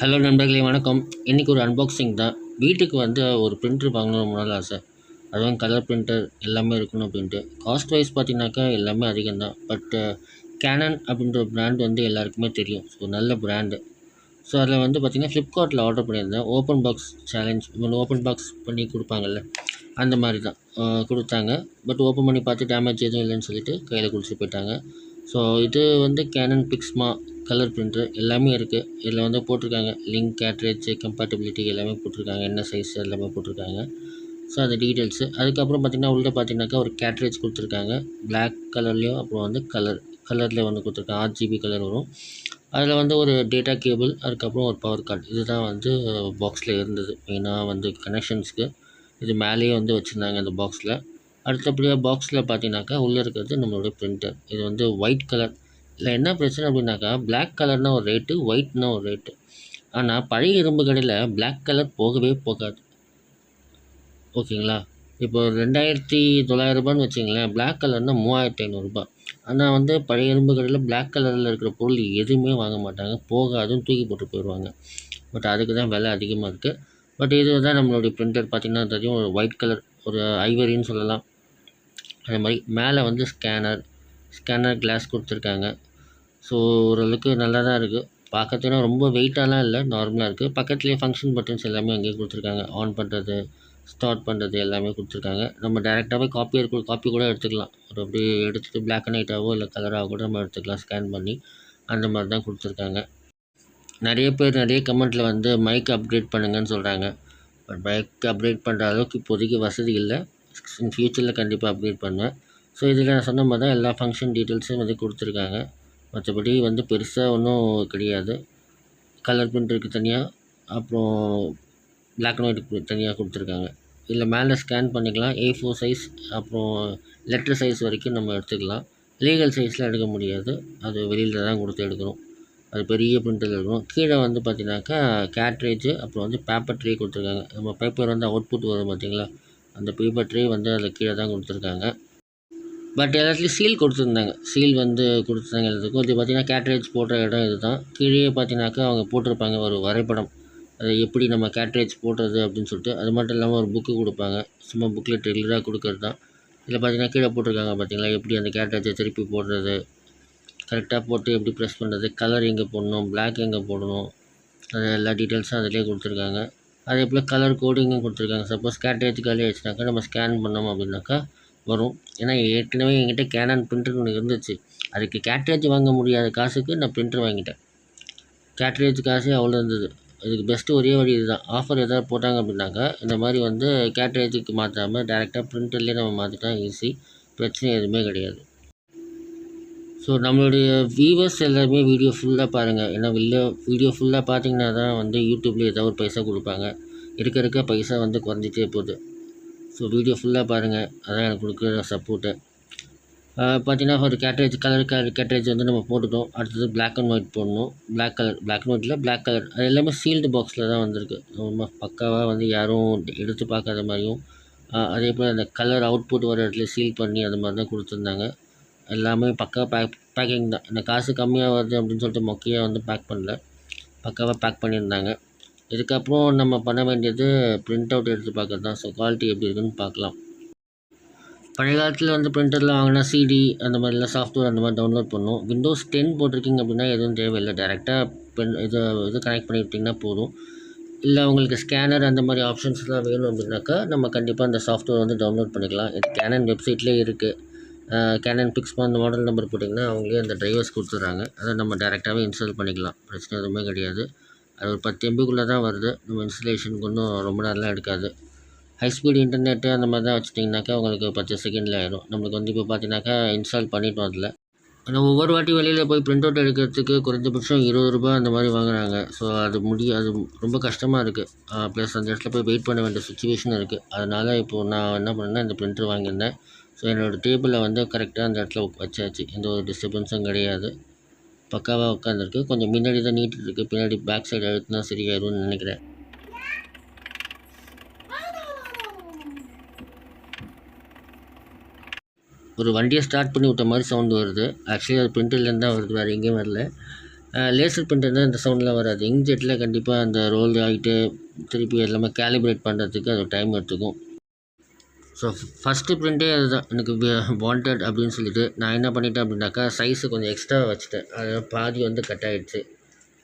Hello நண்பர்களே வணக்கம். இன்றைக்கி ஒரு அன்பாக்சிங் தான். வீட்டுக்கு வந்து ஒரு பிரிண்டர் வாங்கணும் ரொம்ப நாள் ஆசை. அதுவும் கலர் பிரிண்டர் எல்லாமே இருக்கணும் அப்படின்ட்டு. காஸ்ட் வைஸ் பார்த்தீங்கன்னாக்கா எல்லாமே அதிகம் தான். கேனன் uh, அப்படின்ற பிராண்ட் வந்து எல்லாருக்குமே தெரியும். ஸோ நல்ல பிராண்டு ஸோ அதில் வந்து பார்த்திங்கன்னா ஃப்ளிப்கார்ட்டில் ஆர்டர் பண்ணியிருந்தேன். Open box challenge open box பண்ணி கொடுப்பாங்கல்ல அந்த மாதிரி தான். கொடுத்தாங்க. பட் ஓப்பன் பண்ணி பார்த்து டேமேஜ் எதுவும் இல்லைன்னு சொல்லிட்டு கையில் குடிச்சு போயிட்டாங்க. ஸோ இது வந்து கேனன் பிக்ஸ்மா கலர் பிரிண்டர் எல்லாமே இருக்குது இதில் வந்து போட்டிருக்காங்க. லிங்க் கேட்ரேஜ் கம்பேட்டபிலிட்டி எல்லாமே போட்டிருக்காங்க. என்ன சைஸ் எல்லாமே போட்டிருக்காங்க. ஸோ அந்த டீட்டெயில்ஸு அதுக்கப்புறம் பார்த்திங்கன்னா உள்ளே பார்த்தீங்கன்னாக்கா ஒரு கேட்ரேஜ் கொடுத்துருக்காங்க. பிளாக் கலர்லேயும் அப்புறம் வந்து கலர் கலரில் வந்து கொடுத்துருக்காங்க. ஆறு ஜிபி கலர் வரும். அதில் வந்து ஒரு டேட்டா கேபிள் அதுக்கப்புறம் ஒரு பவர் கார்டு இதுதான் வந்து பாக்ஸில் இருந்தது. மெயினாக வந்து கனெக்ஷன்ஸ்க்கு இது மேலேயே வந்து வச்சுருந்தாங்க இந்த பாக்ஸில் அடுத்தபடியாக பாக்ஸில் பார்த்தீங்கன்னாக்கா உள்ளே இருக்கிறது நம்மளுடைய பிரிண்டர் இது வந்து ஒயிட் கலர் இதில் என்ன பிரச்சனை அப்படின்னாக்கா பிளாக் கலர்னா ஒரு ரேட்டு ஒயிட்னா ஒரு ரேட்டு ஆனால் பழைய இரும்பு கடையில் பிளாக் கலர் போகவே போகாது. ஓகேங்களா? இப்போ ரெண்டாயிரத்தி தொள்ளாயிரரூபான்னு வச்சிங்களேன் பிளாக் கலர்னால் மூவாயிரத்தி ஐநூறுரூபா ஆனால் வந்து பழைய இரும்பு கடையில் பிளாக் கலரில் இருக்கிற பொருள் எதுவுமே வாங்க மாட்டாங்க போகாதுன்னு தூக்கி போட்டு போயிடுவாங்க பட் அதுக்கு தான் விலை அதிகமாக இருக்குது பட் இது தான் நம்மளுடைய பிரிண்டர் பார்த்திங்கன்னா தெரியும் ஒரு ஒயிட் கலர் ஒரு ஐவரின்னு சொல்லலாம். அதே மாதிரி மேலே வந்து ஸ்கேனர் ஸ்கேனர் கிளாஸ் கொடுத்துருக்காங்க. ஸோ ஓரளவுக்கு நல்லா தான் இருக்குது பார்க்கறதுனா ரொம்ப வெயிட்டாலாம் இல்லை நார்மலாக இருக்குது பக்கத்துலேயே ஃபங்க்ஷன் பட்டன்ஸ் எல்லாமே அங்கேயே கொடுத்துருக்காங்க. ஆன் பண்ணுறது ஸ்டார்ட் பண்ணுறது எல்லாமே கொடுத்துருக்காங்க. நம்ம டேரெக்டாகவே காப்பி இருக்க காப்பி கூட எடுத்துக்கலாம். ஒரு அப்படியே எடுத்துகிட்டு பிளாக் அண்ட் ஒயிட்டாவோ இல்லை கலராகவோ கூட நம்ம எடுத்துக்கலாம் ஸ்கேன் பண்ணி அந்த மாதிரி தான் கொடுத்துருக்காங்க. நிறைய பேர் நிறைய கமெண்ட்டில் வந்து மைக் அப்கிரேட் பண்ணுங்கன்னு சொல்கிறாங்க பட் மைக் அப்கிரேட் பண்ணுற அளவுக்கு இப்போதைக்கு வசதி இல்லை. இன் ஃப்யூச்சரில் கண்டிப்பாக அப்கிரேட் பண்ணுவேன். ஸோ இதில் நான் சொன்ன மாதிரி தான் எல்லா ஃபங்க்ஷன் டீட்டெயில்ஸும் வந்து கொடுத்துருக்காங்க. மற்றபடி வந்து பெருசாக ஒன்றும் கிடையாது. கலர் பிரிண்டருக்கு தனியாக அப்புறம் பிளாக் அண்ட் ஒயிட் தனியாக கொடுத்துருக்காங்க. இதில் மேலே ஸ்கேன் பண்ணிக்கலாம். ஏ ஃபோர் சைஸ் அப்புறம் லெட்டர் சைஸ் வரைக்கும் நம்ம எடுத்துக்கலாம். லீகல் சைஸில் எடுக்க முடியாது. அது வெளியில் தான் கொடுத்து எடுக்கணும். அது பெரிய பிரிண்டர் இருக்கும் கீழே வந்து பார்த்தீங்கன்னாக்கா கேட்ரேஜ் அப்புறம் வந்து பேப்பர் ட்ரே கொடுத்துருக்காங்க. நம்ம பேப்பர் வந்து அவுட்புட் வரும் பார்த்தீங்களா அந்த பேப்பர் ட்ரே வந்து அதில் கீழே தான் கொடுத்துருக்காங்க. பட் எல்லாத்துலேயும் சீல் கொடுத்துருந்தாங்க. சீல் வந்து கொடுத்துருந்தாங்க எல்லாத்துக்கும். இது பார்த்தீங்கன்னா கேட்ரேஜ் போடுற இடம் இது தான் கீழே பார்த்தீங்கன்னாக்கா அவங்க போட்டிருப்பாங்க ஒரு வரைபடம். அது எப்படி நம்ம கேட்ரேஜ் போடுறது அப்படின்னு சொல்லிட்டு. அது மட்டும் இல்லாமல் ஒரு புக்கு கொடுப்பாங்க. சும்மா புக்கில் ரெகுலராக கொடுக்குறது தான். இதில் பார்த்தீங்கன்னா கீழே போட்டிருக்காங்க பார்த்தீங்களா எப்படி அந்த கேட்ரேஜை திருப்பி போடுறது? கரெக்டாக போட்டு எப்படி ப்ரெஸ் பண்ணுறது கலர் எங்கே போடணும்? பிளாக் எங்கே போடணும்? அது எல்லா டீட்டெயில்ஸும் அதிலே கொடுத்துருக்காங்க. அதே போல் கலர் கோடிங்கும் கொடுத்துருக்காங்க. சப்போஸ் கேட்ரேஜ் காலி ஆயிடுச்சுனாக்கா நம்ம ஸ்கேன் பண்ணோம் அப்படின்னாக்கா வரும். ஏன்னா ஏற்கனவே என்கிட்ட கேனான் பிரிண்டர் ஒன்று இருந்துச்சு. அதுக்கு கேட்ரேஜ் வாங்க முடியாத காசுக்கு நான் பிரிண்டர் வாங்கிட்டேன். கேட்ரேஜ் காசே அவ்வளோ இருந்தது. இதுக்கு பெஸ்ட்டு ஒரே வழி இதுதான். ஆஃபர் எதாவது போட்டாங்க அப்படின்னாக்கா இந்த மாதிரி வந்து கேட்ரேஜுக்கு மாற்றாமல் டேரெக்டாக பிரிண்டர்லேயே நம்ம மாற்றிட்டா ஈஸி பிரச்சனை எதுவுமே கிடையாது. ஸோ நம்மளுடைய வியூவர்ஸ் எல்லாருமே வீடியோ ஃபுல்லாக பாருங்கள் ஏன்னா வெளில வீடியோ ஃபுல்லாக பார்த்தீங்கன்னா தான் வந்து யூடியூப்லேயே ஏதாவது ஒரு பைசா கொடுப்பாங்க. இருக்க இருக்க பைசா வந்து குறைஞ்சிட்டே போகுது. ஸோ வீடியோ ஃபுல்லாக பாருங்கள் அதான் எனக்கு கொடுக்குற சப்போர்ட்டு பார்த்தீங்கன்னா ஒரு கேட்ரேஜ் கலர் கேட்ரேஜ் வந்து நம்ம போட்டுட்டோம். அடுத்தது பிளாக் அண்ட் ஒயிட் போடணும். பிளாக் கலர் பிளாக் அண்ட் ஒயிட்டில் பிளாக் கலர் அது எல்லாமே சீல்டு பாக்ஸில் தான் வந்திருக்கு. ரொம்ப பக்காவாக வந்து யாரும் எடுத்து பார்க்காத மாதிரியும் அதே போல் அந்த கலர் அவுட்புட் வர இடத்துல சீல் பண்ணி அது மாதிரி தான் கொடுத்துருந்தாங்க. எல்லாமே பக்காவாக பேக் பேக்கிங் தான். இந்த காசு கம்மியாக வருது அப்படின்னு சொல்லிட்டு மொக்கையாக வந்து பேக் பண்ணல. பக்காவாக பேக் பண்ணியிருந்தாங்க. இதுக்கப்புறம் நம்ம பண்ண வேண்டியது பிரிண்ட் அவுட் எடுத்து பார்க்கறது தான் ஸோ குவாலிட்டி எப்படி இருக்குன்னு பார்க்கலாம். பழைய காலத்தில் வந்து பிரிண்டரில் வாங்கினா சிடி அந்த மாதிரிலாம் சாஃப்ட்வேர் அந்த மாதிரி டவுன்லோட் பண்ணும். விண்டோஸ் டென் போட்டிருக்கீங்க அப்படின்னா எதுவும் தேவையில்லை. டேரெக்டாக பென் இது இது கனெக்ட் பண்ணிவிட்டிங்கன்னா போதும். இல்லை உங்களுக்கு ஸ்கேனர் அந்த மாதிரி ஆப்ஷன்ஸ்லாம் வேணும் அப்படின்னாக்கா நம்ம கண்டிப்பாக அந்த சாஃப்ட்வேர் வந்து டவுன்லோட் பண்ணிக்கலாம். இது கேனன் வெப்சைட்லேயே இருக்குது கேனன் பிக்ஸ் அந்த மாடல் நம்பர் போட்டிங்கன்னா அவங்களே அந்த டிரைவர்ஸ் கொடுத்துட்றாங்க. அதை நம்ம டேரெக்டாகவே இன்ஸ்டால் பண்ணிக்கலாம். பிரச்சனை எதுவுமே கிடையாது. அது ஒரு பத்து எம்பிக்குள்ளே தான் வருது. நம்ம இன்ஸ்டலேஷனுக்கு ஒன்றும் ரொம்ப நேரம்லாம் எடுக்காது. ஹை ஸ்பீட் இன்டர்நெட்டு அந்த மாதிரி தான் வச்சுட்டிங்கனாக்கா உங்களுக்கு பத்து செகண்டில் ஆயிடும் நம்மளுக்கு வந்து இப்போ பார்த்தீங்கன்னாக்கா இன்ஸ்டால் பண்ணிட்டோம் அதில். ஆனால் ஒவ்வொரு வாட்டி வெளியில் போய் பிரிண்ட் அவுட் எடுக்கிறதுக்கு குறைந்தபட்சம் இருபது ரூபாய் அந்த மாதிரி வாங்குறாங்க. ஸோ அது முடிய அது ரொம்ப கஷ்டமாக இருக்குது ப்ளஸ் அந்த இடத்துல போய் வெயிட் பண்ண வேண்டிய சுச்சுவேஷன் இருக்குது அதனால் இப்போது நான் என்ன பண்ணேன்னா இந்த பிரிண்டர் வாங்கியிருந்தேன். ஸோ என்னோடய டேபிளில் வந்து கரெக்டாக அந்த இடத்துல வச்சாச்சு. எந்த ஒரு டிஸ்டர்பன்ஸும் கிடையாது. பக்காவாக உட்காந்துருக்கு கொஞ்சம் முன்னாடி தான் நீட்டு இருக்குது பின்னாடி பேக் சைடு அழுத்தினா சரியாயிரும்னு நினைக்கிறேன். ஒரு வண்டியை ஸ்டார்ட் பண்ணி விட்ட மாதிரி சவுண்டு வருது. ஆக்சுவலி அது பிரிண்டர்லேருந்து தான் வருது. வேறு எங்கேயும் வரல. லேசர் பிரிண்ட் தான் இந்த சவுண்ட்லாம் வராது. இங்க்ஜெட்டில் கண்டிப்பாக அந்த ரோல் ஆகிட்டு திருப்பி எல்லாமே கேலிப்ரேட் பண்ணுறதுக்கு அது டைம் எடுத்துக்கும். ஸோ ஃபஸ்ட்டு பிரிண்ட்டே அதுதான். எனக்கு வாண்டட் அப்படின்னு சொல்லிட்டு நான் என்ன பண்ணிட்டேன் அப்படின்னாக்கா சைஸு கொஞ்சம் எக்ஸ்ட்ரா வச்சுட்டேன். அது பாதி வந்து கட் ஆகிடுச்சு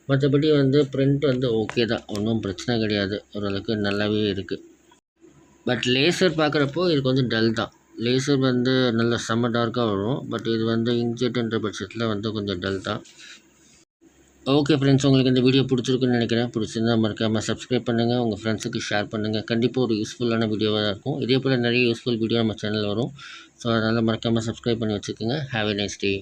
மற்றபடி வந்து பிரிண்ட் வந்து ஓகே தான். ஒன்றும் பிரச்சனை கிடையாது. ஓரளவுக்கு நல்லாவே இருக்குது பட் லேசர் பார்க்குறப்போ இது கொஞ்சம் டல் தான். லேசர் வந்து நல்ல செம்ம டார்க்காக வரும். பட் இது வந்து இன்ஜெட்ன்ற பட்சத்தில் வந்து கொஞ்சம் டல் தான். ஓகே ஃப்ரெண்ட்ஸ் உங்களுக்கு இந்த வீடியோ பிடிச்சிருக்குன்னு நினைக்கிறேன். பிடிச்சிருந்தா மறக்காமல் சப்ஸ்கிரைப் பண்ணுங்கள் உங்கள் ஃப்ரெண்ட்ஸுக்கு ஷேர் பண்ணுங்கள் கண்டிப்பாக ஒரு யூஸ்ஃபுல்லான வீடியோவாக தான் இருக்கும். இதே போல் நிறைய யூஸ்ஃபுல் வீடியோ நம்ம சேனல் வரும். ஸோ அதனால் மறக்காமல் சப்ஸ்கிரைப் பண்ணி வச்சுக்கோங்க. Have a nice day